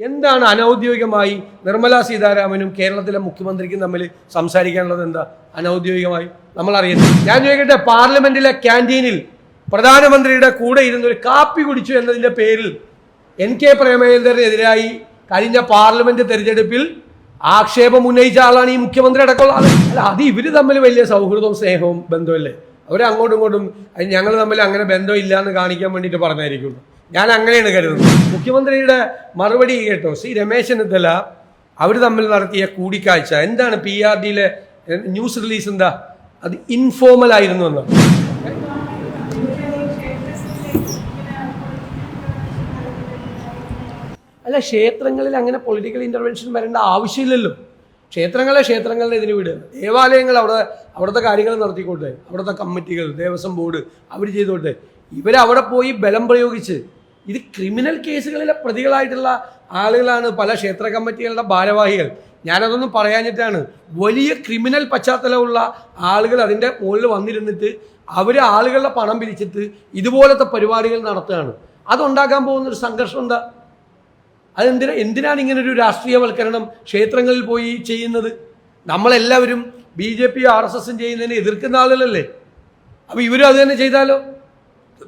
എന്താണ് അനൗദ്യോഗികമായി നിർമ്മല സീതാരാമനും കേരളത്തിലെ മുഖ്യമന്ത്രിക്കും തമ്മിൽ സംസാരിക്കാനുള്ളത് എന്താ? അനൗദ്യോഗികമായി നമ്മൾ അറിയുന്നത് ഞാൻ ചോദിക്കട്ടെ പാർലമെന്റിലെ ക്യാന്റീനിൽ പ്രധാനമന്ത്രിയുടെ കൂടെ ഇരുന്ന് ഒരു കാപ്പി കുടിച്ചു എന്നതിന്റെ പേരിൽ എൻ കെ പ്രേമചന്ദ്രനെതിരായി കഴിഞ്ഞ പാർലമെന്റ് തെരഞ്ഞെടുപ്പിൽ ആക്ഷേപം ഉന്നയിച്ച ആളാണ് ഈ മുഖ്യമന്ത്രി അടക്കമുള്ള അല്ല അത് ഇവർ തമ്മിൽ വലിയ സൗഹൃദവും സ്നേഹവും ബന്ധമല്ലേ അവരെ അങ്ങോട്ടും ഇങ്ങോട്ടും ഞങ്ങൾ തമ്മിൽ അങ്ങനെ ബന്ധമില്ല എന്ന് കാണിക്കാൻ വേണ്ടിയിട്ട് പറഞ്ഞായിരിക്കുള്ളൂ ഞാൻ അങ്ങനെയാണ് കരുതുന്നത്. മുഖ്യമന്ത്രിയുടെ മറുപടി കേട്ടോ. ശ്രീ രമേശ് ചെന്നിത്തല അവർ തമ്മിൽ നടത്തിയ കൂടിക്കാഴ്ച എന്താണ് പി ആർ ഡിയിലെ ന്യൂസ് റിലീസ് എന്താ? അത് ഇൻഫോർമൽ ആയിരുന്നു എന്ന് അല്ല ക്ഷേത്രങ്ങളിൽ അങ്ങനെ പൊളിറ്റിക്കൽ ഇന്റർവെൻഷൻ വരേണ്ട ആവശ്യമില്ലല്ലോ. ക്ഷേത്രങ്ങളെ ക്ഷേത്രങ്ങളുടെ ഇതിന് വിടുക. ദേവാലയങ്ങൾ അവിടെ അവിടുത്തെ കാര്യങ്ങൾ നടത്തിക്കോട്ടെ അവിടുത്തെ കമ്മിറ്റികൾ ദേവസ്വം ബോർഡ് അവർ ചെയ്തോട്ടെ. ഇവരവിടെ പോയി ബലം പ്രയോഗിച്ച് ഇത് ക്രിമിനൽ കേസുകളിലെ പ്രതികളായിട്ടുള്ള ആളുകളാണ് പല ക്ഷേത്ര കമ്മിറ്റികളുടെ ഭാരവാഹികൾ. ഞാനതൊന്നും പറയാഞ്ഞിട്ടാണ്. വലിയ ക്രിമിനൽ പശ്ചാത്തലമുള്ള ആളുകൾ അതിന്റെ മുകളിൽ വന്നിരുന്നിട്ട് അവർ ആളുകളുടെ പണം പിരിച്ചിട്ട് ഇതുപോലത്തെ പരിപാടികൾ നടത്തുകയാണ്. അതുണ്ടാക്കാൻ പോകുന്ന ഒരു സംഘർഷം എന്താ? അതെന്തിനാ എന്തിനാണ് ഇങ്ങനെ ഒരു രാഷ്ട്രീയവൽക്കരണം ക്ഷേത്രങ്ങളിൽ പോയി ചെയ്യുന്നത്? നമ്മളെല്ലാവരും B J P R S എസും ചെയ്യുന്നതിനെ എതിർക്കുന്ന ആളുകളല്ലേ? അപ്പോൾ ഇവരും അത് തന്നെ ചെയ്താലോ?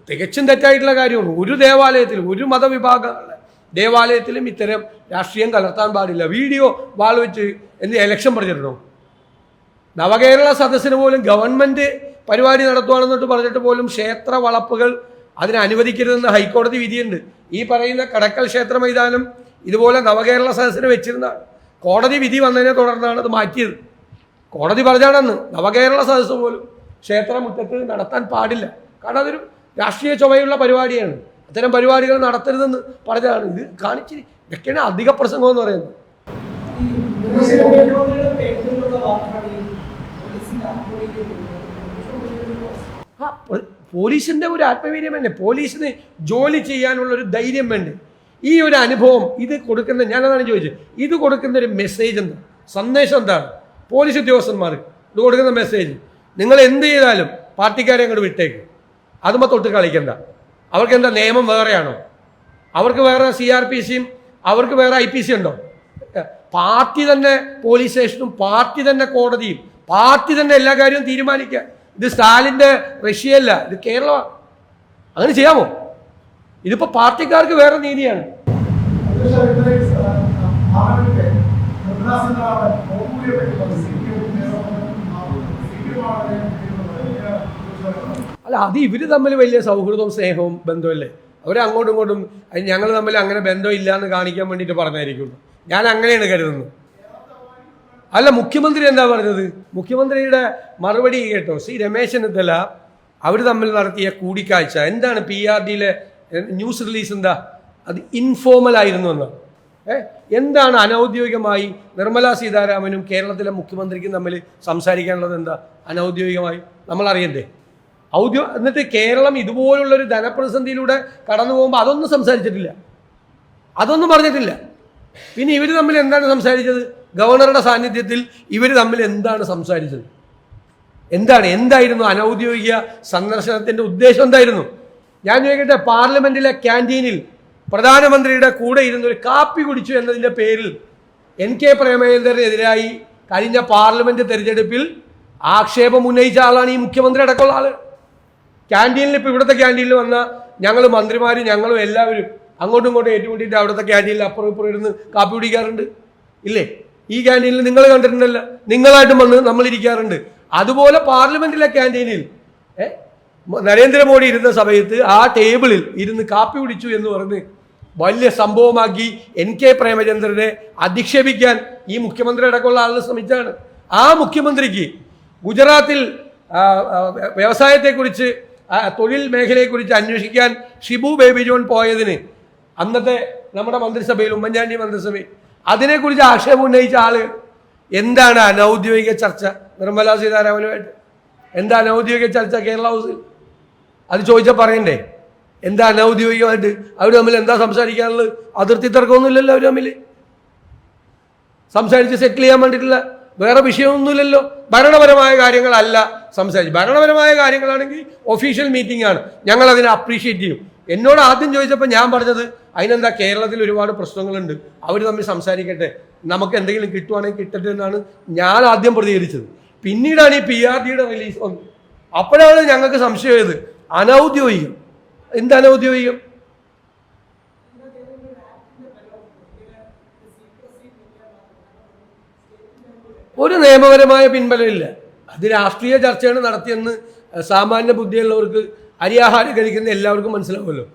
തികച്ചും തെറ്റായിട്ടുള്ള കാര്യമാണ്. ഒരു ദേവാലയത്തിൽ ഒരു മതവിഭാഗ ദേവാലയത്തിലും ഇത്തരം രാഷ്ട്രീയം കലർത്താൻ പാടില്ല. വീഡിയോ വാൾ വെച്ച് എന്ത് എലക്ഷൻ പറഞ്ഞിട്ടുണ്ടോ? നവകേരള സദസ്സിന് പോലും ഗവൺമെന്റ് പരിപാടി നടത്തുവാണെന്നിട്ട് പറഞ്ഞിട്ട് പോലും ക്ഷേത്ര വളപ്പുകൾ അതിനെ അനുവദിക്കരുതെന്ന് ഹൈക്കോടതി വിധിയുണ്ട്. ഈ പറയുന്ന കടക്കൽ ക്ഷേത്ര മൈതാനം ഇതുപോലെ നവകേരള സദസ്സിന് വെച്ചിരുന്ന കോടതി വിധി വന്നതിനെ തുടർന്നാണ് അത് മാറ്റിയത്. കോടതി പറഞ്ഞാണെന്ന് നവകേരള സദസ്സ് പോലും ക്ഷേത്രമുറ്റത്ത് നടത്താൻ പാടില്ല. കാരണം അതൊരു രാഷ്ട്രീയ ചുമയുള്ള പരിപാടിയാണ്. അത്തരം പരിപാടികൾ നടത്തരുതെന്ന് പറഞ്ഞതാണ്. ഇത് കാണിച്ചിരി ഇതൊക്കെയാണ് അധിക പ്രസംഗം എന്ന് പറയുന്നത്. ആ പോലീസിന്റെ ഒരു ആത്മവീര്യം വേണ്ടേ? പോലീസിന് ജോലി ചെയ്യാനുള്ള ഒരു ധൈര്യം വേണ്ടേ? ഈ ഒരു അനുഭവം ഇത് കൊടുക്കുന്ന ഞാൻ ഞാനതാണ് ചോദിച്ചത്. ഇത് കൊടുക്കുന്ന ഒരു മെസ്സേജ് എന്താ? സന്ദേശം എന്താണ്? പോലീസ് ഉദ്യോഗസ്ഥന്മാർക്ക് ഇത് കൊടുക്കുന്ന മെസ്സേജ് നിങ്ങൾ എന്ത് ചെയ്താലും പാർട്ടിക്കാരെ അങ്ങോട്ട് വിട്ടേക്ക്. അതുമ്പോൾ തൊട്ട് കളിക്കണ്ട അവർക്ക് എന്താ നിയമം വേറെയാണോ അവർക്ക് വേറെ സി ആർ പി സിയും അവർക്ക് വേറെ ഐ പി സി ഉണ്ടോ പാർട്ടി തന്നെ പോലീസ് സ്റ്റേഷനും പാർട്ടി തന്നെ കോടതിയും പാർട്ടി തന്നെ എല്ലാ കാര്യവും തീരുമാനിക്കുക ഇത് സ്റ്റാലിന്റെ റഷ്യയല്ല ഇത് കേരളമാണ് അങ്ങനെ ചെയ്യാമോ ഇതിപ്പോ പാർട്ടിക്കാർക്ക് വേറെ നീതിയാണ് അത് ഇവർ തമ്മിൽ വലിയ സൗഹൃദവും സ്നേഹവും ബന്ധമല്ലേ അവർ അങ്ങോട്ടും ഇങ്ങോട്ടും ഞങ്ങൾ തമ്മിൽ അങ്ങനെ ബന്ധമില്ല എന്ന് കാണിക്കാൻ വേണ്ടിയിട്ട് പറഞ്ഞായിരിക്കും. ഞാൻ അങ്ങനെയാണ് കരുതുന്നത്. അല്ല മുഖ്യമന്ത്രി എന്താ പറഞ്ഞത്? മുഖ്യമന്ത്രിയുടെ മറുപടി കേട്ടോ. ശ്രീ രമേശ് ചെന്നിത്തല അവർ തമ്മിൽ നടത്തിയ കൂടിക്കാഴ്ച. എന്താണ് പി ആർ ഡിയിലെ ന്യൂസ് റിലീസ് എന്താ? അത് ഇൻഫോർമൽ ആയിരുന്നു എന്ന്. എന്താണ് അനൗദ്യോഗികമായി നിർമ്മലാ സീതാരാമനും കേരളത്തിലെ മുഖ്യമന്ത്രിക്കും തമ്മിൽ സംസാരിക്കാനുള്ളത് എന്താ? അനൗദ്യോഗികമായി. നമ്മൾ അറിയണ്ടേ ഔദ്യോ എന്നിട്ട് കേരളം ഇതുപോലുള്ളൊരു ധനപ്രതിസന്ധിയിലൂടെ കടന്നു പോകുമ്പോൾ അതൊന്നും സംസാരിച്ചിട്ടില്ല. അതൊന്നും പറഞ്ഞിട്ടില്ല. പിന്നെ ഇവർ തമ്മിൽ എന്താണ് സംസാരിച്ചത്? ഗവർണറുടെ സാന്നിധ്യത്തിൽ ഇവർ തമ്മിൽ എന്താണ് സംസാരിച്ചത്? എന്താണ്? എന്തായിരുന്നു അനൗദ്യോഗിക സന്ദർശനത്തിന്റെ ഉദ്ദേശം എന്തായിരുന്നു? ഞാൻ ചോദിക്കട്ടെ പാർലമെന്റിലെ ക്യാന്റീനിൽ പ്രധാനമന്ത്രിയുടെ കൂടെ ഇരുന്ന് ഒരു കാപ്പി കുടിച്ചു എന്നതിന്റെ പേരിൽ എൻ കെ പ്രേമചന്ദ്രനെതിരായി കഴിഞ്ഞ പാർലമെന്റ് തെരഞ്ഞെടുപ്പിൽ ആക്ഷേപം ഉന്നയിച്ച ആളാണ് ഈ മുഖ്യമന്ത്രി അടക്കമുള്ള ആൾ. ക്യാന്റീനിൽ ഇപ്പോൾ ഇവിടുത്തെ ക്യാന്റീനിൽ വന്ന ഞങ്ങൾ മന്ത്രിമാരും ഞങ്ങളും എല്ലാവരും അങ്ങോട്ടും ഇങ്ങോട്ടും ഏറ്റുമുട്ടിയിട്ട് അവിടുത്തെ ക്യാന്റീനിൽ അപ്പുറം ഇപ്പുറം ഇരുന്ന് കാപ്പി കുടിക്കാറുണ്ട്. ഇല്ലേ? ഈ ക്യാന്റീനിൽ നിങ്ങൾ കണ്ടിട്ടുണ്ടല്ലോ. നിങ്ങളായിട്ടും വന്ന് നമ്മൾ ഇരിക്കാറുണ്ട്. അതുപോലെ പാർലമെന്റിലെ ക്യാന്റീനിൽ നരേന്ദ്രമോദി ഇരുന്ന സമയത്ത് ആ ടേബിളിൽ ഇരുന്ന് കാപ്പി കുടിച്ചു എന്ന് പറഞ്ഞ് വലിയ സംഭവമാക്കി എൻ കെ പ്രേമചന്ദ്രനെ അധിക്ഷേപിക്കാൻ ഈ മുഖ്യമന്ത്രി അടക്കമുള്ള ആളുകൾ ശ്രമിച്ചാണ് ആ മുഖ്യമന്ത്രിക്ക് ഗുജറാത്തിൽ വ്യവസായത്തെക്കുറിച്ച് തൊഴിൽ മേഖലയെക്കുറിച്ച് അന്വേഷിക്കാൻ ഷിബു ബേബി ജോൺ പോയതിന് അന്നത്തെ നമ്മുടെ മന്ത്രിസഭയിൽ ഉമ്മൻചാണ്ടി മന്ത്രിസഭയിൽ. അതിനെക്കുറിച്ച് ആക്ഷേപം ഉന്നയിച്ച ആൾ എന്താണ് അനൗദ്യോഗിക ചർച്ച? നിർമ്മലാ സീതാരാമനുമായിട്ട്. എന്താ അനൗദ്യോഗിക ചർച്ച കേരള ഹൗസിൽ? അത് ചോദിച്ചാൽ പറയണ്ടേ? എന്താ അനൗദ്യോഗികമായിട്ട്? അവർ തമ്മിൽ എന്താ സംസാരിക്കാനുള്ളത്? അതിർത്തി തർക്കമൊന്നുമില്ലല്ലോ അവർ തമ്മിൽ സംസാരിച്ച് സെറ്റിൽ ചെയ്യാൻ വേണ്ടിയിട്ടുള്ള വേറെ വിഷയമൊന്നുമില്ലല്ലോ. ഭരണപരമായ കാര്യങ്ങളല്ല സംസാരിച്ചു. ഭരണപരമായ കാര്യങ്ങളാണെങ്കിൽ ഒഫീഷ്യൽ മീറ്റിംഗ് ആണ്. ഞങ്ങൾ അതിനെ അപ്രീഷിയേറ്റ് ചെയ്യും. എന്നോട് ആദ്യം ചോദിച്ചപ്പോൾ ഞാൻ പറഞ്ഞത് അതിനെന്താ കേരളത്തിൽ ഒരുപാട് പ്രശ്നങ്ങളുണ്ട്. അവർ തമ്മിൽ സംസാരിക്കട്ടെ. നമുക്ക് എന്തെങ്കിലും കിട്ടുവാണെങ്കിൽ കിട്ടട്ടെ എന്നാണ് ഞാൻ ആദ്യം പ്രതികരിച്ചത്. പിന്നീടാണ് ഈ പി ആർ ഡിയുടെ റിലീസ് വന്നത്. അപ്പോഴാണ് ഞങ്ങൾക്ക് സംശയമായത് അനൗദ്യോഗികം. എന്ത് അനൗദ്യോഗികം? ഒരു നിയമപരമായ പിൻബലമില്ല. അത് രാഷ്ട്രീയ ചർച്ചയാണ് നടത്തിയെന്ന് സാമാന്യ ബുദ്ധിയുള്ളവർക്ക് അരിയാഹാരം കഴിക്കുന്ന എല്ലാവർക്കും മനസ്സിലാവുമല്ലോ.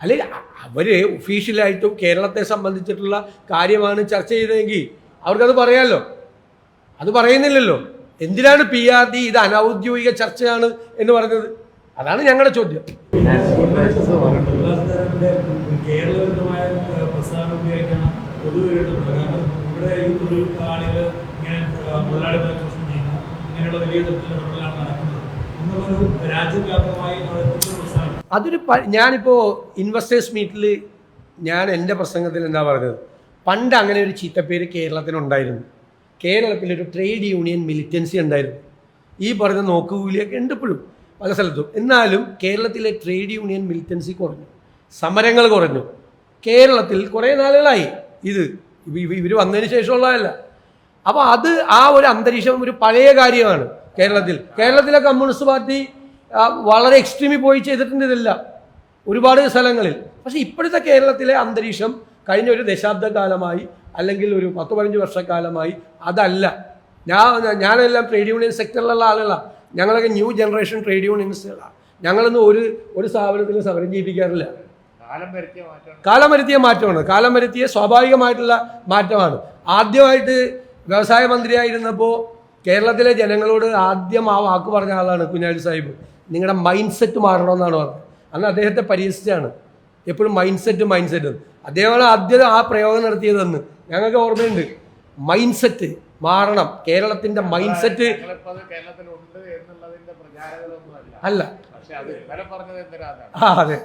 അല്ലെ അവർ ഒഫീഷ്യലായിട്ടും കേരളത്തെ സംബന്ധിച്ചിട്ടുള്ള കാര്യമാണ് ചർച്ച ചെയ്തതെങ്കിൽ അവർക്കത് പറയാമല്ലോ അത് പറയുന്നില്ലല്ലോ. എന്തിനാണ് പി ആർ ഡി ഇത് അനൗദ്യോഗിക ചർച്ചയാണ് എന്ന് പറഞ്ഞത്? അതാണ് ഞങ്ങളുടെ ചോദ്യം കേരളവിരുദ്ധമായ പ്രസ്ഥാനം ഉപയോഗിക്കണം പൊതുവെട്ടുന്നത് കാരണം ഇവിടെ ഈ തൊഴിൽ ആളുകൾ ഇങ്ങനെ മുതലാളിമാരെ ചൂഷണം ചെയ്യുന്നു. ഇങ്ങനെയുള്ള വലിയ തരത്തിലുള്ള നടക്കുന്നത്. എന്നുള്ളൊരു രാജ്യവ്യാപകമായി അതൊരു ഞാനിപ്പോൾ ഇൻവെസ്റ്റേഴ്സ് മീറ്റിൽ ഞാൻ എന്റെ പ്രസംഗത്തിൽ എന്താ പറഞ്ഞത്? പണ്ട് അങ്ങനെ ഒരു ചീത്തപ്പേര് കേരളത്തിനുണ്ടായിരുന്നു. കേരളത്തിലൊരു ട്രേഡ് യൂണിയൻ മിലിറ്റൻസി ഉണ്ടായിരുന്നു. ഈ പറഞ്ഞ നോക്കുകൂലിയൊക്കെ ഉണ്ട് ഇപ്പോഴും പല സ്ഥലത്തും. എന്നാലും കേരളത്തിലെ ട്രേഡ് യൂണിയൻ മിലിറ്റൻസി കുറഞ്ഞു. സമരങ്ങൾ കുറഞ്ഞു. കേരളത്തിൽ കുറേ നാളുകളായി. ഇത് ഇവർ വന്നതിന് ശേഷമുള്ളതല്ല. അപ്പോൾ അത് ആ ഒരു അന്തരീക്ഷം ഒരു പഴയ കാര്യമാണ് കേരളത്തിൽ. കേരളത്തിലെ കമ്മ്യൂണിസ്റ്റ് പാർട്ടി വളരെ എക്സ്ട്രീമിൽ പോയി ചെയ്തിട്ടുണ്ട് ഇതെല്ലാം. ഒരുപാട് സ്ഥലങ്ങളിൽ. പക്ഷേ ഇപ്പോഴത്തെ കേരളത്തിലെ അന്തരീക്ഷം കഴിഞ്ഞ ഒരു ദശാബ്ദ കാലമായി അല്ലെങ്കിൽ ഒരു പത്ത് പതിനഞ്ച് വർഷക്കാലമായി അതല്ല. ഞാൻ ഞാനെല്ലാം ട്രേഡ് യൂണിയൻ സെക്ടറിലുള്ള ആളുകളാണ് ഞങ്ങളൊക്കെ ന്യൂ ജനറേഷൻ ട്രേഡ് യൂണിയൻസുകളാണ് ഞങ്ങളൊന്നും ഒരു ഒരു സ്ഥാപനത്തിലും സമരം ചെയ്യിപ്പിക്കാറില്ല. കാലം വരുത്തിയ മാറ്റമാണ്. കാലം വരുത്തിയ സ്വാഭാവികമായിട്ടുള്ള മാറ്റമാണ്. ആദ്യമായിട്ട് വ്യവസായ മന്ത്രിയായിരുന്നപ്പോൾ കേരളത്തിലെ ജനങ്ങളോട് ആദ്യം ആ വാക്ക് പറഞ്ഞ ആളാണ് കുഞ്ഞാലി സാഹിബ്. നിങ്ങളുടെ മൈൻഡ് സെറ്റ് മാറണമെന്നാണ് പറഞ്ഞത്. അന്ന് അദ്ദേഹത്തെ പരിഹസിച്ചാണ് എപ്പോഴും മൈൻഡ് സെറ്റ് മൈൻഡ് സെറ്റ് അദ്ദേഹമാണ് ആദ്യം ആ പ്രയോഗം നടത്തിയതെന്ന്. ഞങ്ങൾക്ക് ഓർമ്മയുണ്ട്. മൈൻഡ് സെറ്റ് മാറണം. കേരളത്തിന്റെ മൈൻഡ് സെറ്റ് അല്ല. ആ അതെ.